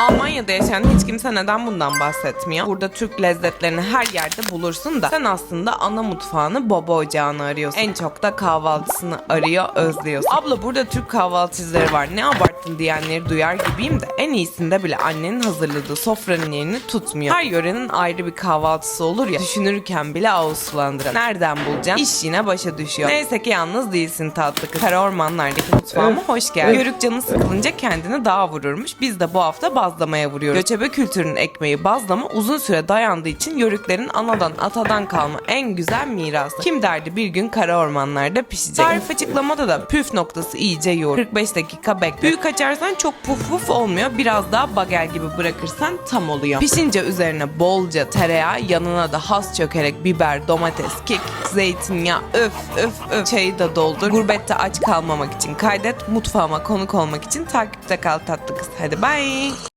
Almanya'da yaşayan hiç kimse neden bundan bahsetmiyor? Burada Türk lezzetlerini her yerde bulursun da sen aslında ana mutfağını baba ocağını arıyorsun. En çok da kahvaltısını arıyor, özlüyorsun. Abla burada Türk kahvaltıcıları var ne abarttın diyenleri duyar gibiyim de en iyisinde bile annenin hazırladığı sofranın yerini tutmuyor. Her yörenin ayrı bir kahvaltısı olur ya düşünürken bile ağız sulandıran. Nereden bulacaksın? İş yine başa düşüyor. Neyse ki yalnız değilsin tatlı kız. Kara ormanlardaki mutfağıma hoş geldin. Yörük canı sıkılınca kendini dağa vururmuş. Biz de bu hafta bazlamaya vuruyoruz. Göçebe kültürünün ekmeği bazlama uzun süre dayandığı için yörüklerin anadan atadan kalma en güzel mirası. Kim derdi bir gün kara ormanlarda pişecek. Tarif açıklamada da püf noktası iyice yoğur. 45 dakika bekle. Büyük açarsan çok puf puf olmuyor. Biraz daha bagel gibi bırakırsan tam oluyor. Pişince üzerine bolca tereyağı yanına da has çökerek biber, domates, kek, zeytinyağı öf öf öf. Çayı da doldur. Gurbette aç kalmamak için kaydet. Mutfağıma konuk olmak için takipte kal tatlı kız. Hadi bye.